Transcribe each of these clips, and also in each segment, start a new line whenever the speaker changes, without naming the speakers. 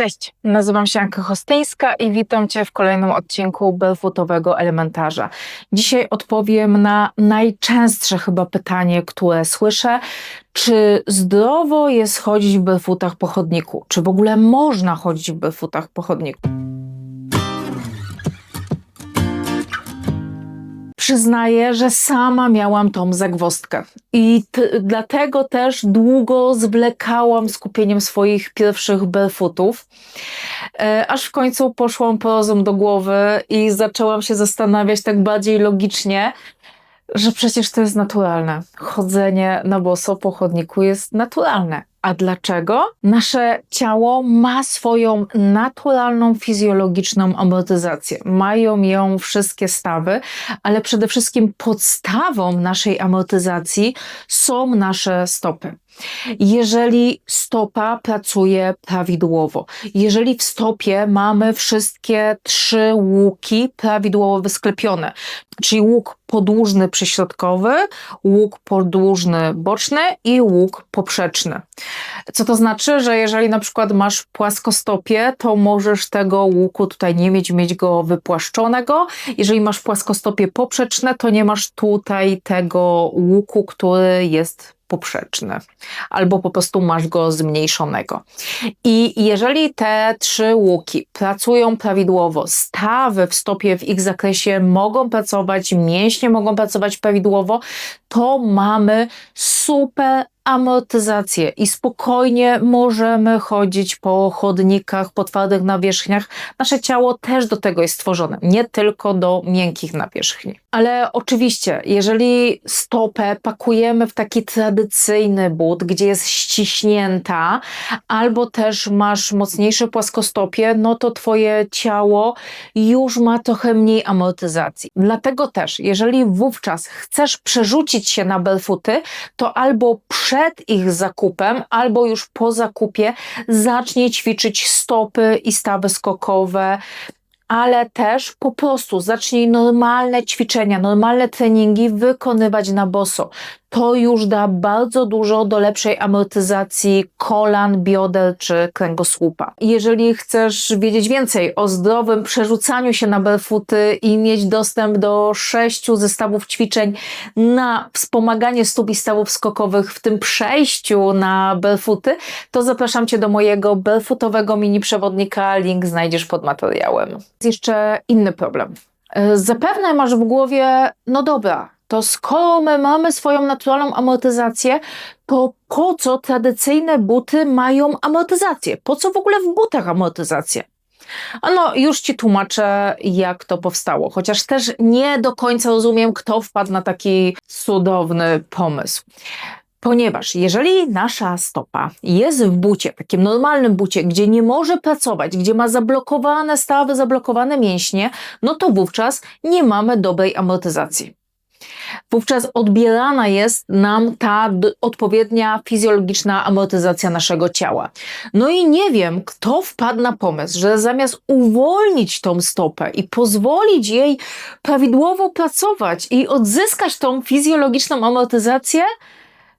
Cześć, nazywam się Anka Hostyńska i witam Cię w kolejnym odcinku Belfootowego Elementarza. Dzisiaj odpowiem na najczęstsze chyba pytanie, które słyszę. Czy zdrowo jest chodzić w belfootach po chodniku? Czy w ogóle można chodzić w belfootach po chodniku? Przyznaję, że sama miałam tą zagwozdkę i dlatego też długo zwlekałam z kupieniem swoich pierwszych barefootów, e, aż w końcu poszłam po rozum do głowy i zaczęłam się zastanawiać tak bardziej logicznie, że przecież to jest naturalne. Chodzenie na boso po chodniku jest naturalne. A dlaczego? Nasze ciało ma swoją naturalną, fizjologiczną amortyzację. Mają ją wszystkie stawy, ale przede wszystkim podstawą naszej amortyzacji są nasze stopy. Jeżeli stopa pracuje prawidłowo, jeżeli w stopie mamy wszystkie trzy łuki prawidłowo wysklepione, czyli łuk podłużny przyśrodkowy, łuk podłużny boczny i łuk poprzeczny. Co to znaczy, że jeżeli na przykład masz płaskostopie, to możesz tego łuku tutaj nie mieć, mieć go wypłaszczonego. Jeżeli masz płaskostopie poprzeczne, to nie masz tutaj tego łuku, który jest poprzeczny, albo po prostu masz go zmniejszonego. I jeżeli te trzy łuki pracują prawidłowo, stawy w stopie w ich zakresie mogą pracować, mięśnie mogą pracować prawidłowo, to mamy super amortyzację i spokojnie możemy chodzić po chodnikach, po twardych nawierzchniach. Nasze ciało też do tego jest stworzone, nie tylko do miękkich nawierzchni. Ale oczywiście, jeżeli stopę pakujemy w taki tradycyjny but, gdzie jest ściśnięta, albo też masz mocniejsze płaskostopie, no to twoje ciało już ma trochę mniej amortyzacji. Dlatego też, jeżeli wówczas chcesz przerzucić się na barefooty, to albo przed ich zakupem, albo już po zakupie zacznij ćwiczyć stopy i stawy skokowe, ale też po prostu zacznij normalne ćwiczenia, normalne treningi wykonywać na boso to już da bardzo dużo do lepszej amortyzacji kolan, bioder czy kręgosłupa. Jeżeli chcesz wiedzieć więcej o zdrowym przerzucaniu się na barefooty i mieć dostęp do sześciu zestawów ćwiczeń na wspomaganie stóp i stawów skokowych w tym przejściu na barefooty, to zapraszam Cię do mojego barefootowego mini przewodnika. Link znajdziesz pod materiałem. Jest jeszcze inny problem. Zapewne masz w głowie, no dobra, to skoro my mamy swoją naturalną amortyzację, to po co tradycyjne buty mają amortyzację? Po co w ogóle w butach amortyzację? No, już Ci tłumaczę, jak to powstało, chociaż też nie do końca rozumiem, kto wpadł na taki cudowny pomysł. Ponieważ jeżeli nasza stopa jest w bucie, takim normalnym bucie, gdzie nie może pracować, gdzie ma zablokowane stawy, zablokowane mięśnie, no to wówczas nie mamy dobrej amortyzacji wówczas odbierana jest nam ta odpowiednia fizjologiczna amortyzacja naszego ciała. No i nie wiem, kto wpadł na pomysł, że zamiast uwolnić tą stopę i pozwolić jej prawidłowo pracować i odzyskać tą fizjologiczną amortyzację,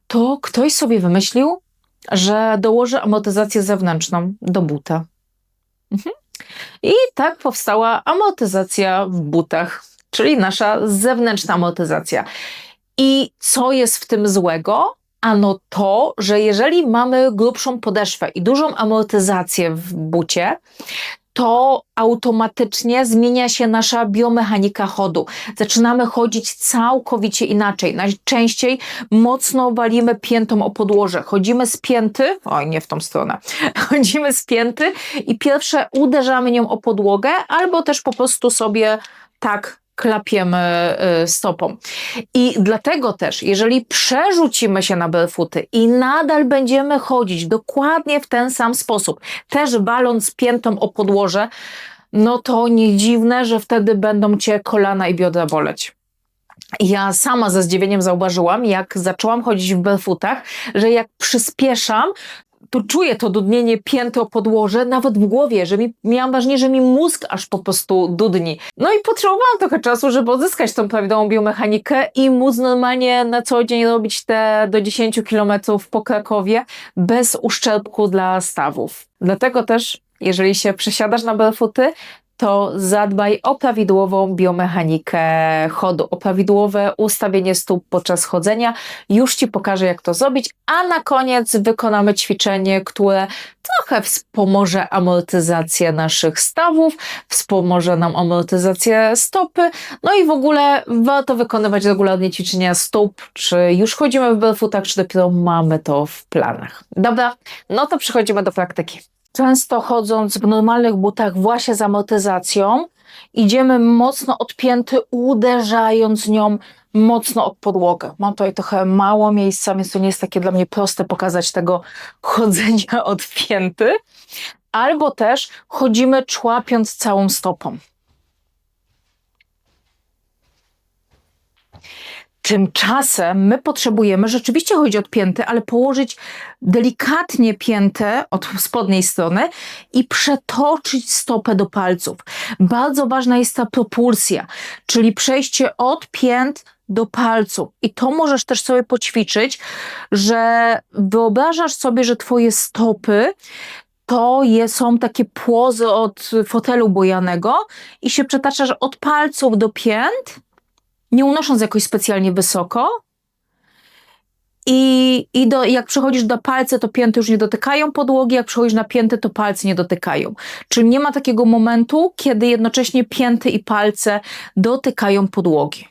to ktoś sobie wymyślił, że dołoży amortyzację zewnętrzną do buta. Mhm. I tak powstała amortyzacja w butach czyli nasza zewnętrzna amortyzacja. I co jest w tym złego? Ano to, że jeżeli mamy grubszą podeszwę i dużą amortyzację w bucie, to automatycznie zmienia się nasza biomechanika chodu. Zaczynamy chodzić całkowicie inaczej. Najczęściej mocno walimy piętą o podłoże. Chodzimy z pięty, oj nie w tą stronę, chodzimy z pięty i pierwsze uderzamy nią o podłogę, albo też po prostu sobie tak klapiemy y, stopą. I dlatego też, jeżeli przerzucimy się na barefooty i nadal będziemy chodzić dokładnie w ten sam sposób, też baląc piętą o podłoże, no to nie dziwne, że wtedy będą cię kolana i biodra boleć. Ja sama ze zdziwieniem zauważyłam, jak zaczęłam chodzić w barefootach, że jak przyspieszam, to czuję to dudnienie pięty o podłoże, nawet w głowie, że mi, miałam wrażenie, że mi mózg aż po prostu dudni. No i potrzebowałam trochę czasu, żeby odzyskać tą prawidłową biomechanikę i móc normalnie na co dzień robić te do 10 km po Krakowie bez uszczerbku dla stawów. Dlatego też jeżeli się przesiadasz na barefooty, to zadbaj o prawidłową biomechanikę chodu, o prawidłowe ustawienie stóp podczas chodzenia. Już Ci pokażę, jak to zrobić, a na koniec wykonamy ćwiczenie, które trochę wspomoże amortyzację naszych stawów, wspomoże nam amortyzację stopy, no i w ogóle warto wykonywać regularnie ćwiczenia stóp, czy już chodzimy w barefootach, czy dopiero mamy to w planach. Dobra, no to przechodzimy do praktyki. Często chodząc w normalnych butach właśnie z amortyzacją, idziemy mocno odpięty, uderzając nią mocno od podłogę. Mam tutaj trochę mało miejsca, więc to nie jest takie dla mnie proste pokazać tego chodzenia odpięty. Albo też chodzimy człapiąc całą stopą. Tymczasem my potrzebujemy rzeczywiście chodzić odpięty, ale położyć delikatnie piętę od spodniej strony i przetoczyć stopę do palców. Bardzo ważna jest ta propulsja, czyli przejście od pięt do palców. I to możesz też sobie poćwiczyć, że wyobrażasz sobie, że twoje stopy to je, są takie płozy od fotelu bojanego i się przetaczasz od palców do pięt nie unosząc jakoś specjalnie wysoko. I, i do, jak przechodzisz do palce, to pięty już nie dotykają podłogi, jak przechodzisz na pięty, to palce nie dotykają. Czyli nie ma takiego momentu, kiedy jednocześnie pięty i palce dotykają podłogi.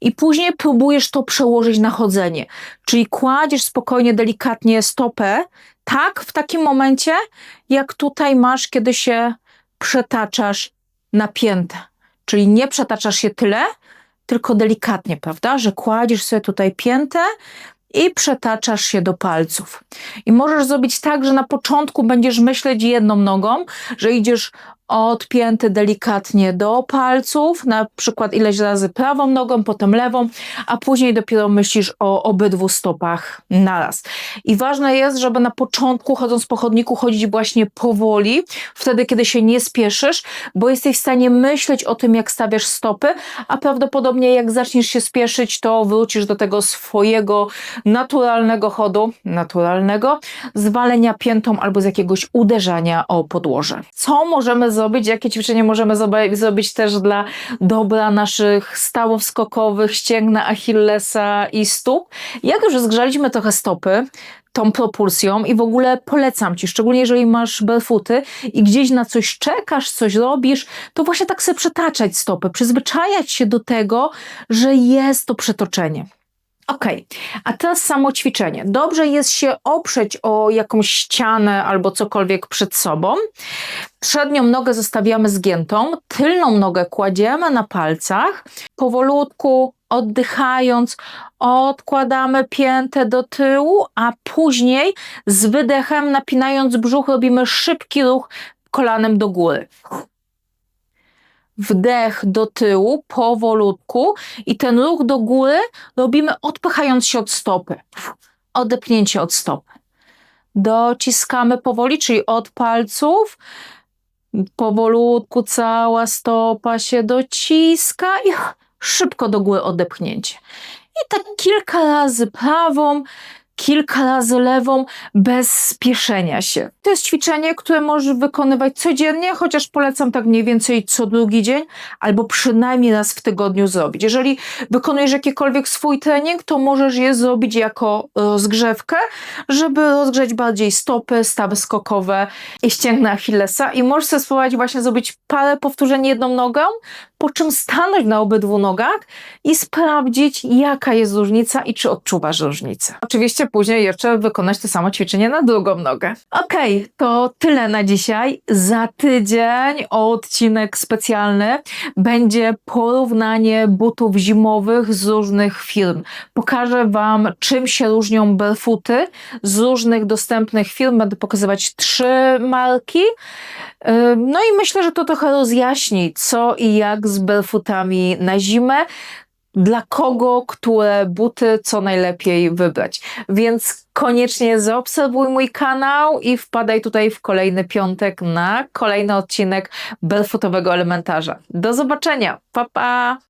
I później próbujesz to przełożyć na chodzenie. Czyli kładziesz spokojnie, delikatnie stopę, tak w takim momencie, jak tutaj masz, kiedy się przetaczasz na piętę. Czyli nie przetaczasz się tyle, tylko delikatnie, prawda? Że kładziesz sobie tutaj piętę i przetaczasz się do palców. I możesz zrobić tak, że na początku będziesz myśleć jedną nogą, że idziesz odpięty delikatnie do palców, na przykład ileś razy prawą nogą, potem lewą, a później dopiero myślisz o obydwu stopach naraz. I ważne jest, żeby na początku, chodząc po chodniku, chodzić właśnie powoli, wtedy, kiedy się nie spieszysz, bo jesteś w stanie myśleć o tym, jak stawiasz stopy, a prawdopodobnie jak zaczniesz się spieszyć, to wrócisz do tego swojego naturalnego chodu, naturalnego, zwalenia piętą albo z jakiegoś uderzania o podłoże. Co możemy zrobić, jakie ćwiczenie możemy zrobić też dla dobra naszych stawów skokowych, ścięgna Achillesa i stóp. Jak już zgrzaliśmy trochę stopy, tą propulsją i w ogóle polecam Ci, szczególnie jeżeli masz barefooty i gdzieś na coś czekasz, coś robisz, to właśnie tak sobie przetaczać stopy, przyzwyczajać się do tego, że jest to przetoczenie. Ok, a teraz samo ćwiczenie. Dobrze jest się oprzeć o jakąś ścianę albo cokolwiek przed sobą. Przednią nogę zostawiamy zgiętą, tylną nogę kładziemy na palcach. Powolutku, oddychając, odkładamy piętę do tyłu, a później z wydechem, napinając brzuch, robimy szybki ruch kolanem do góry wdech do tyłu powolutku i ten ruch do góry robimy odpychając się od stopy. Odepnięcie od stopy. Dociskamy powoli, czyli od palców. Powolutku cała stopa się dociska i szybko do góry odepchnięcie. I tak kilka razy prawą, kilka razy lewą bez spieszenia się. To jest ćwiczenie, które możesz wykonywać codziennie, chociaż polecam tak mniej więcej co drugi dzień, albo przynajmniej raz w tygodniu zrobić. Jeżeli wykonujesz jakikolwiek swój trening, to możesz je zrobić jako rozgrzewkę, żeby rozgrzeć bardziej stopy, stawy skokowe i ścięgna Achillesa i możesz sobie spróbować właśnie zrobić parę powtórzeń jedną nogą, po czym stanąć na obydwu nogach i sprawdzić, jaka jest różnica i czy odczuwasz różnicę. Oczywiście później jeszcze wykonać to samo ćwiczenie na drugą nogę. Ok, to tyle na dzisiaj. Za tydzień odcinek specjalny będzie porównanie butów zimowych z różnych firm. Pokażę Wam, czym się różnią barefooty z różnych dostępnych firm. Będę pokazywać trzy marki. No i myślę, że to trochę rozjaśni, co i jak z barefootami na zimę dla kogo, które buty, co najlepiej wybrać. Więc koniecznie zaobserwuj mój kanał i wpadaj tutaj w kolejny piątek na kolejny odcinek barefootowego elementarza. Do zobaczenia. Pa, pa!